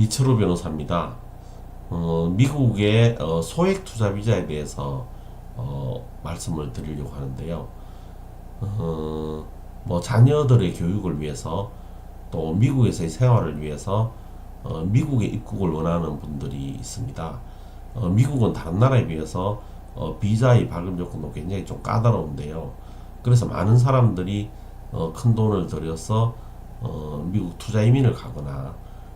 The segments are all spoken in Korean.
이철호 변호사입니다. 어, 미국의 어, 소액 투자 비자에 대해서 어, 말씀을 드리려고 하는데요. 어, 뭐 자녀들의 교육을 위해서 또 미국에서의 생활을 위해서 어, 미국에 입국을 원하는 분들이 있습니다. 어, 미국은 다른 나라에 비해서 어, 비자의 발급 요건도 굉장히 좀 까다로운데요. 그래서 많은 사람들이 어, 큰 돈을 들여서 어, 미국 투자 이민을 가거나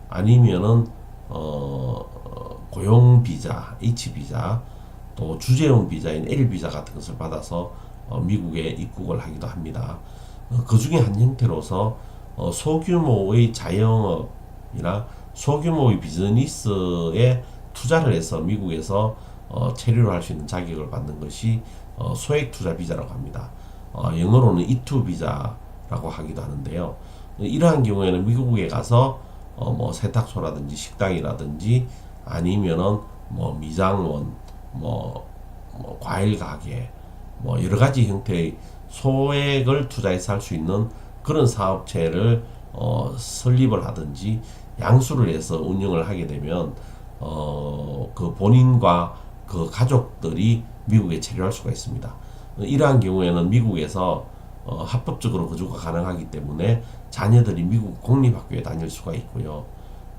아니면은 어, 어, 고용 비자, H 비자, 또 주재용 비자인 L 비자 같은 것을 받아서 어, 미국에 입국을 하기도 합니다. 어, 그 중에 한 형태로서 어, 소규모의 자영업이나 소규모의 비즈니스에 투자를 해서 미국에서 어, 체류를 할 수 있는 자격을 받는 것이 어, 소액 투자 비자라고 합니다. 어, 영어로는 E2 비자라고 하기도 하는데요. 이러한 경우에는 미국에 가서 어, 뭐 세탁소라든지 식당이라든지 아니면은 뭐 미장원, 뭐, 뭐 과일 가게, 뭐 여러 가지 형태의 소액을 투자해서 할 수 있는 그런 사업체를 어, 설립을 하든지 양수를 해서 운영을 하게 되면 어, 그 본인과 그 가족들이 미국에 체류할 수가 있습니다. 이러한 경우에는 미국에서 어, 합법적으로 거주가 가능하기 때문에 자녀들이 미국 공립학교에 다닐 수가 있고요.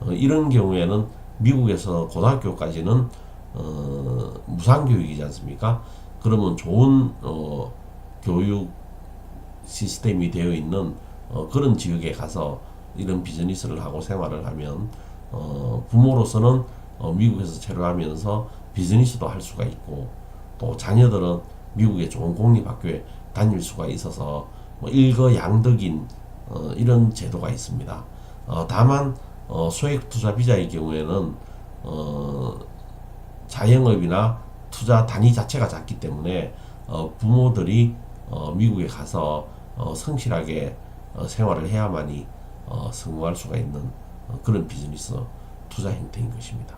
어, 이런 경우에는 미국에서 고등학교까지는 어, 무상교육이지 않습니까? 그러면 좋은 어, 교육 시스템이 되어 있는 어, 그런 지역에 가서 이런 비즈니스를 하고 생활을 하면 어, 부모로서는 어, 미국에서 체류하면서 비즈니스도 할 수가 있고 또 자녀들은 미국의 좋은 공립학교에 다닐 수가 있어서 뭐 일거양득인 어, 이런 제도가 있습니다. 어, 다만 어, 소액 투자 비자의 경우에는 어, 자영업이나 투자 단위 자체가 작기 때문에 어, 부모들이 어, 미국에 가서 어, 성실하게 어, 생활을 해야만이 어, 성공할 수가 있는 어, 그런 비즈니스 투자 형태인 것입니다.